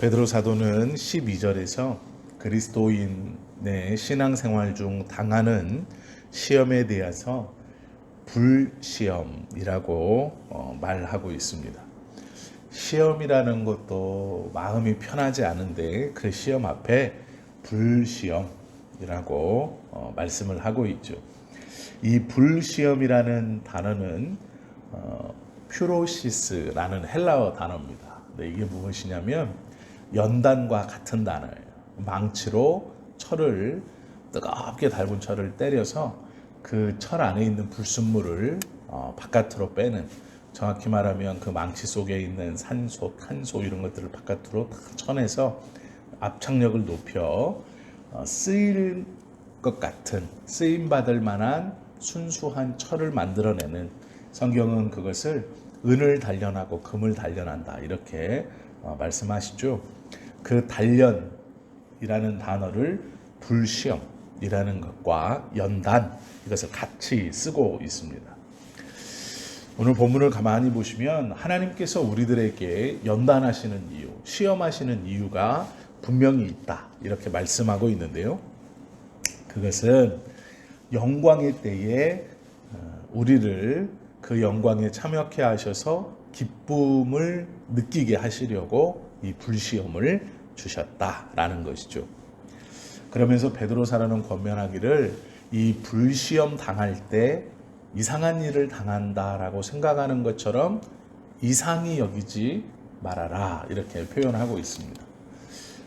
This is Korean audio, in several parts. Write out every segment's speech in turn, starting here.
베드로 사도는 12절에서 그리스도인의 신앙생활 중 당하는 시험에 대해서 불시험이라고 어, 말하고 있습니다. 시험이라는 것도 마음이 편하지 않은데 그 시험 앞에 불시험이라고 어, 말씀을 하고 있죠. 이 불시험이라는 단어는 어, 퓨로시스라는 헬라어 단어입니다. 네, 이게 무엇이냐면 연단과 같은 단어예요. 망치로 철을 뜨겁게 달군 철을 때려서 그 철 안에 있는 불순물을 어, 바깥으로 빼는 정확히 말하면 그 망치 속에 있는 산소, 탄소 이런 것들을 바깥으로 다 쳐내서 압착력을 높여 어, 쓰일 것 같은 쓰임 받을 만한 순수한 철을 만들어내는 성경은 그것을 은을 단련하고 금을 단련한다 이렇게 어, 말씀하시죠. 그 단련이라는 단어를 불시험이라는 것과 연단 이것을 같이 쓰고 있습니다. 오늘 본문을 가만히 보시면 하나님께서 우리들에게 연단하시는 이유, 시험하시는 이유가 분명히 있다. 이렇게 말씀하고 있는데요. 그것은 영광의 때에 어, 우리를 그 영광에 참여케 하셔서 기쁨을 느끼게 하시려고 이 불시험을 주셨다라는 것이죠. 그러면서 베드로사라는 권면하기를 이 불시험 당할 때 이상한 일을 당한다라고 생각하는 것처럼 이상히 여기지 말아라 이렇게 표현하고 있습니다.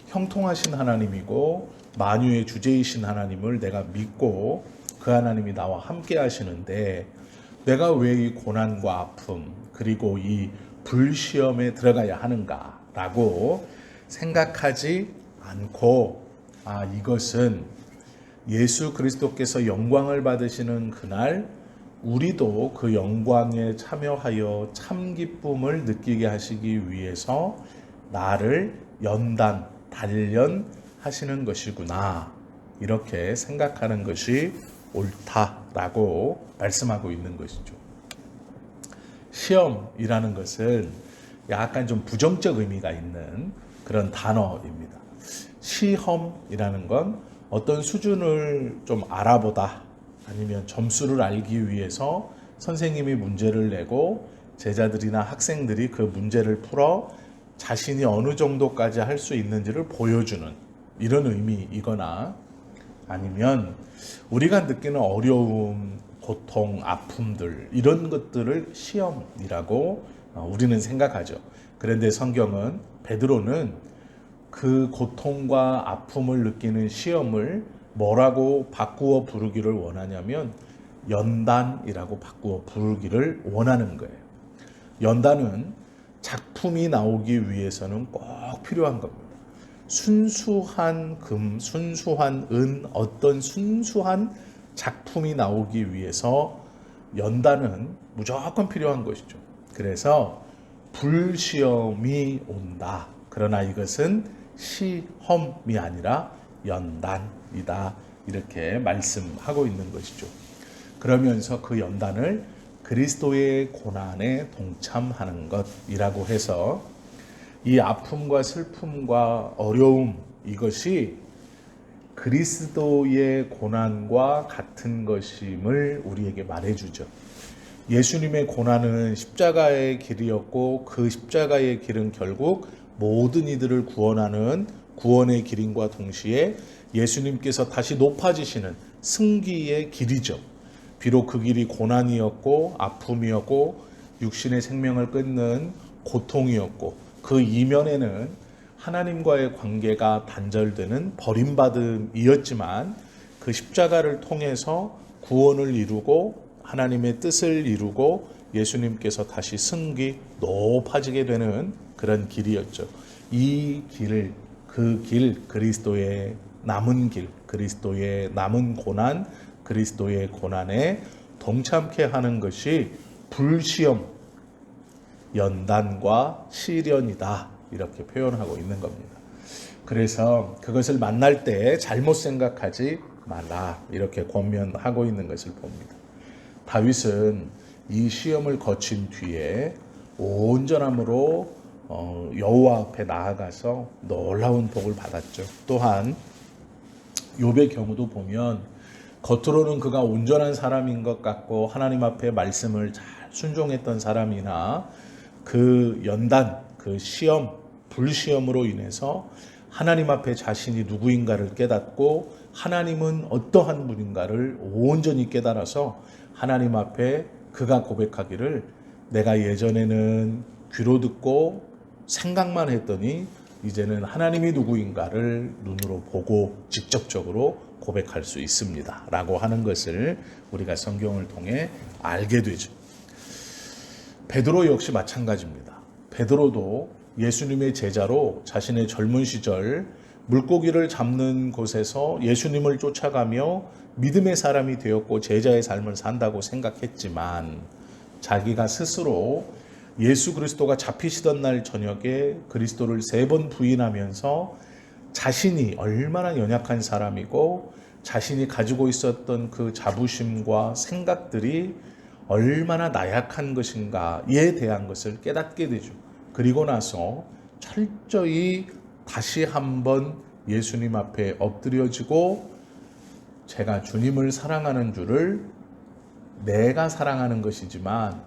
형통하신 하나님이고 만유의 주제이신 하나님을 내가 믿고 그 하나님이 나와 함께 하시는데 내가 왜 이 고난과 아픔 그리고 이 불시험에 들어가야 하는가 라고 생각하지 않고 아 이것은 예수 그리스도께서 영광을 받으시는 그날 우리도 그 영광에 참여하여 참 기쁨을 느끼게 하시기 위해서 나를 연단 단련하시는 것이구나 이렇게 생각하는 것이 옳다라고 말씀하고 있는 것이죠. 시험이라는 것은 약간 좀 부정적 의미가 있는 그런 단어입니다. 시험이라는 건 어떤 수준을 좀 알아보다 아니면 점수를 알기 위해서 선생님이 문제를 내고 제자들이나 학생들이 그 문제를 풀어 자신이 어느 정도까지 할 수 있는지를 보여주는 이런 의미이거나 아니면 우리가 느끼는 어려움, 고통, 아픔들 이런 것들을 시험이라고 어, 우리는 생각하죠. 그런데 성경은 베드로는 그 고통과 아픔을 느끼는 시험을 뭐라고 바꾸어 부르기를 원하냐면 연단이라고 바꾸어 부르기를 원하는 거예요. 연단은 작품이 나오기 위해서는 꼭 필요한 겁니다. 순수한 금, 순수한 은, 어떤 순수한 작품이 나오기 위해서 연단은 무조건 필요한 것이죠. 그래서 불시험이 온다. 그러나 이것은 시험이 아니라 연단이다. 이렇게 말씀하고 있는 것이죠. 그러면서 그 연단을 그리스도의 고난에 동참하는 것이라고 해서 이 아픔과 슬픔과 어려움 이것이 그리스도의 고난과 같은 것임을 우리에게 말해주죠. 예수님의 고난은 십자가의 길이었고 그 십자가의 길은 결국 모든 이들을 구원하는 구원의 길인과 동시에 예수님께서 다시 높아지시는 승기의 길이죠. 비록 그 길이 고난이었고 아픔이었고 육신의 생명을 끊는 고통이었고 그 이면에는 하나님과의 관계가 단절되는 버림받음이었지만 그 십자가를 통해서 구원을 이루고 하나님의 뜻을 이루고 예수님께서 다시 승기 높아지게 되는 그런 길이었죠. 이 길을 그 길 그리스도의 남은 길 그리스도의 남은 고난 그리스도의 고난에 동참케 하는 것이 불시험 연단과 시련이다 이렇게 표현하고 있는 겁니다. 그래서 그것을 만날 때 잘못 생각하지 말라 이렇게 권면하고 있는 것을 봅니다. 다윗은 이 시험을 거친 뒤에 온전함으로 어, 여호와 앞에 나아가서 놀라운 복을 받았죠. 또한 욥의 경우도 보면 겉으로는 그가 온전한 사람인 것 같고 하나님 앞에 말씀을 잘 순종했던 사람이나 그 연단, 그 시험, 불시험으로 인해서 하나님 앞에 자신이 누구인가를 깨닫고 하나님은 어떠한 분인가를 온전히 깨달아서 하나님 앞에 그가 고백하기를 내가 예전에는 귀로 듣고 생각만 했더니 이제는 하나님이 누구인가를 눈으로 보고 직접적으로 고백할 수 있습니다. 라고 하는 것을 우리가 성경을 통해 알게 되죠. 베드로 역시 마찬가지입니다. 베드로도 예수님의 제자로 자신의 젊은 시절 물고기를 잡는 곳에서 예수님을 쫓아가며 믿음의 사람이 되었고 제자의 삶을 산다고 생각했지만 자기가 스스로 예수 그리스도가 잡히시던 날 저녁에 그리스도를 세 번 부인하면서 자신이 얼마나 연약한 사람이고 자신이 가지고 있었던 그 자부심과 생각들이 얼마나 나약한 것인가에 대한 것을 깨닫게 되죠. 그리고 나서 철저히 다시 한번 예수님 앞에 엎드려지고 제가 주님을 사랑하는 줄을 내가 사랑하는 것이지만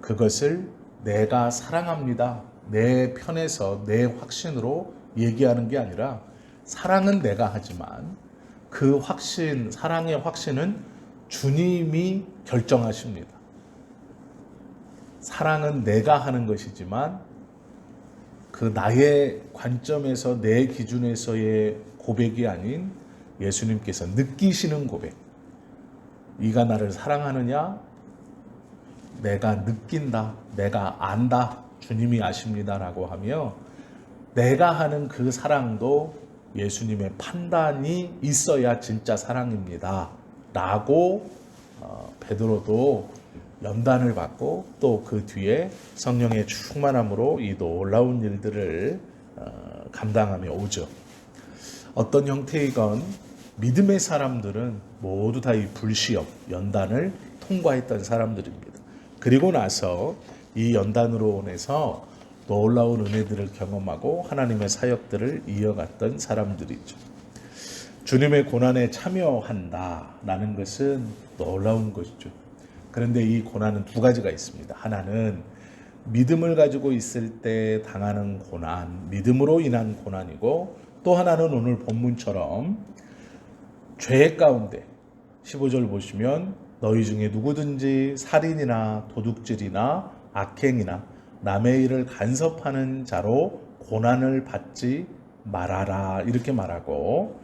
그것을 내가 사랑합니다. 내 편에서 내 확신으로 얘기하는 게 아니라 사랑은 내가 하지만 그 확신, 사랑의 확신은 주님이 결정하십니다. 사랑은 내가 하는 것이지만 그 나의 관점에서 내 기준에서의 고백이 아닌 예수님께서 느끼시는 고백. 이가 나를 사랑하느냐? 내가 느낀다. 내가 안다. 주님이 아십니다라고 하며 내가 하는 그 사랑도 예수님의 판단이 있어야 진짜 사랑입니다. 라고 어, 베드로도 연단을 받고 또 그 뒤에 성령의 충만함으로 이 놀라운 일들을 어, 감당하며 오죠. 어떤 형태이건 믿음의 사람들은 모두 다 이 불시험, 연단을 통과했던 사람들입니다. 그리고 나서 이 연단으로 인해서 놀라운 은혜들을 경험하고 하나님의 사역들을 이어갔던 사람들이죠. 주님의 고난에 참여한다라는 것은 놀라운 것이죠. 그런데 이 고난은 두 가지가 있습니다. 하나는 믿음을 가지고 있을 때 당하는 고난, 믿음으로 인한 고난이고 또 하나는 오늘 본문처럼 죄 가운데 15절 보시면 너희 중에 누구든지 살인이나 도둑질이나 악행이나 남의 일을 간섭하는 자로 고난을 받지 말아라 이렇게 말하고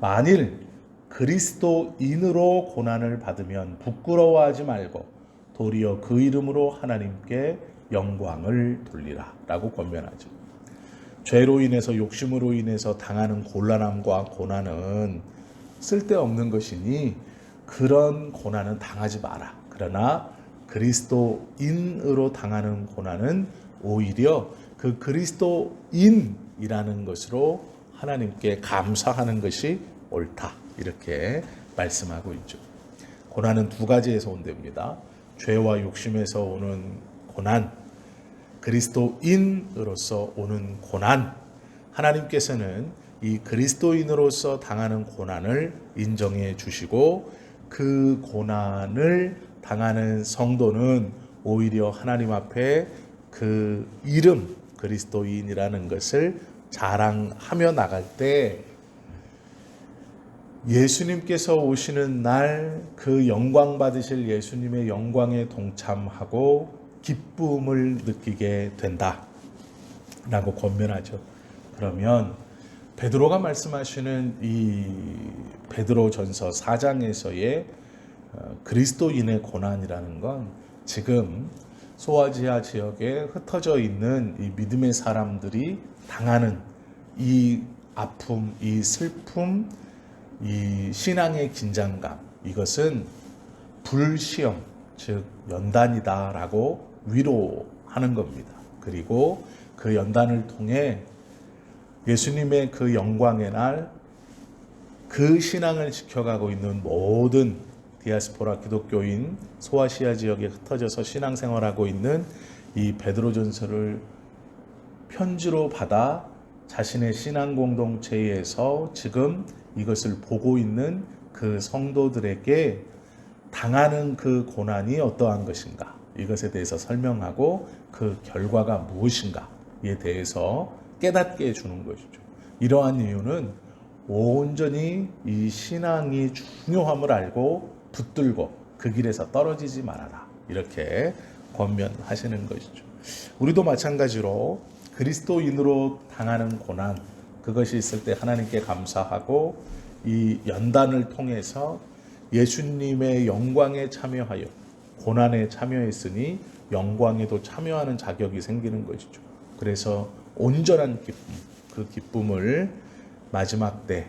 만일 그리스도인으로 고난을 받으면 부끄러워하지 말고 도리어 그 이름으로 하나님께 영광을 돌리라 라고 권면하죠. 죄로 인해서 욕심으로 인해서 당하는 곤란함과 고난은 쓸데없는 것이니 그런 고난은 당하지 마라. 그러나 그리스도인으로 당하는 고난은 오히려 그 그리스도인이라는 것으로 하나님께 감사하는 것이 옳다. 이렇게 말씀하고 있죠. 고난은 두 가지에서 온답니다. 죄와 욕심에서 오는 고난, 그리스도인으로서 오는 고난. 하나님께서는 이 그리스도인으로서 당하는 고난을 인정해 주시고 그 고난을 당하는 성도는 오히려 하나님 앞에 그 이름 그리스도인이라는 것을 자랑하며 나갈 때 예수님께서 오시는 날 그 영광 받으실 예수님의 영광에 동참하고 기쁨을 느끼게 된다. 라고 권면하죠. 그러면 베드로가 말씀하시는 이 베드로 전서 4장에서의 어, 그리스도인의 고난이라는 건 지금 소아지아 지역에 흩어져 있는 이 믿음의 사람들이 당하는 이 아픔, 이 슬픔, 이 신앙의 긴장감 이것은 불시험 즉 연단이다라고 위로하는 겁니다. 그리고 그 연단을 통해 예수님의 그 영광의 날 그 신앙을 지켜가고 있는 모든 디아스포라 기독교인 소아시아 지역에 흩어져서 신앙생활하고 있는 이 베드로전서를 편지로 받아 자신의 신앙 공동체에서 지금 이것을 보고 있는 그 성도들에게 당하는 그 고난이 어떠한 것인가? 이것에 대해서 설명하고 그 결과가 무엇인가에 대해서 깨닫게 해주는 것이죠. 이러한 이유는 온전히 이 신앙이 중요함을 알고 붙들고 그 길에서 떨어지지 말아라 이렇게 권면하시는 것이죠. 우리도 마찬가지로 그리스도인으로 당하는 고난 그것이 있을 때 하나님께 감사하고 이 연단을 통해서 예수님의 영광에 참여하여 고난에 참여했으니 영광에도 참여하는 자격이 생기는 것이죠. 그래서 온전한 기쁨, 그 기쁨을 마지막 때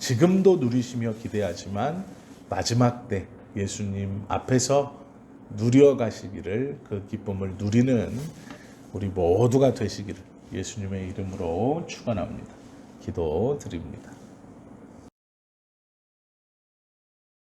지금도 누리시며 기대하지만 마지막 때 예수님 앞에서 누려 가시기를 그 기쁨을 누리는 우리 모두가 되시기를 예수님의 이름으로 축원합니다. 기도 드립니다.